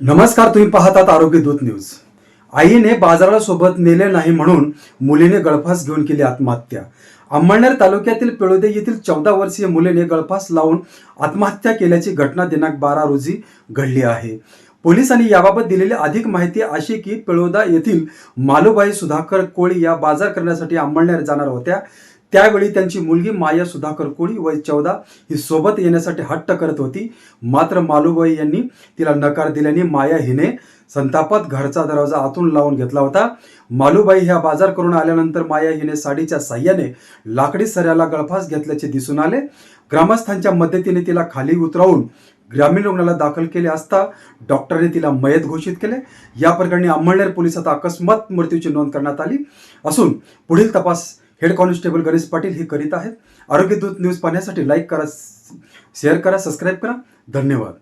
नमस्कार तुम्ही पाहतात आरोग्य दूत न्यूज. आईने बाजाराला सोबत नेले नाही म्हणून मुलीने गळफास घेऊन केली आत्महत्या. अंमळनेर तालुक्यातील पेळोदे येथील चौदा वर्षीय मुलीने गळफास लावून आत्महत्या केल्याची घटना दिनांक बारा रोजी घडली आहे. पोलिसांनी याबाबत दिलेली अधिक माहिती अशी की पेळोदा येथील मालुबाई सुधाकर कोळी या बाजार करण्यासाठी अंमळनेर जाणार होत्या. त्यावेळी त्यांची मुलगी माया सुधाकर कोळी वय चौदा ही सोबत येण्यासाठी हट्ट करत होती. मात्र मालूबाई यांनी तिला नकार दिल्याने माया हिने संतापात घरचा दरवाजा आतून लावून घेतला होता. मालूबाई ह्या बाजार करून आल्यानंतर माया हिने साडीच्या साह्याने लाकडी सऱ्याला गळफास घेतल्याचे दिसून आले. ग्रामस्थांच्या मदतीने तिला खाली उतरवून ग्रामीण रुग्णालयात दाखल केले असता डॉक्टरने तिला मयत घोषित केले. या प्रकरणी अंमळनेर पोलिसात अकस्मात मृत्यूची नोंद करण्यात आली असून पुढील तपास हेड कॉन्स्टेबल गणेश पाटील हे करीत आहेत. आरोग्य दूत न्यूज पाहण्यासाठी लाईक करा शेअर करा सबस्क्राईब करा. धन्यवाद.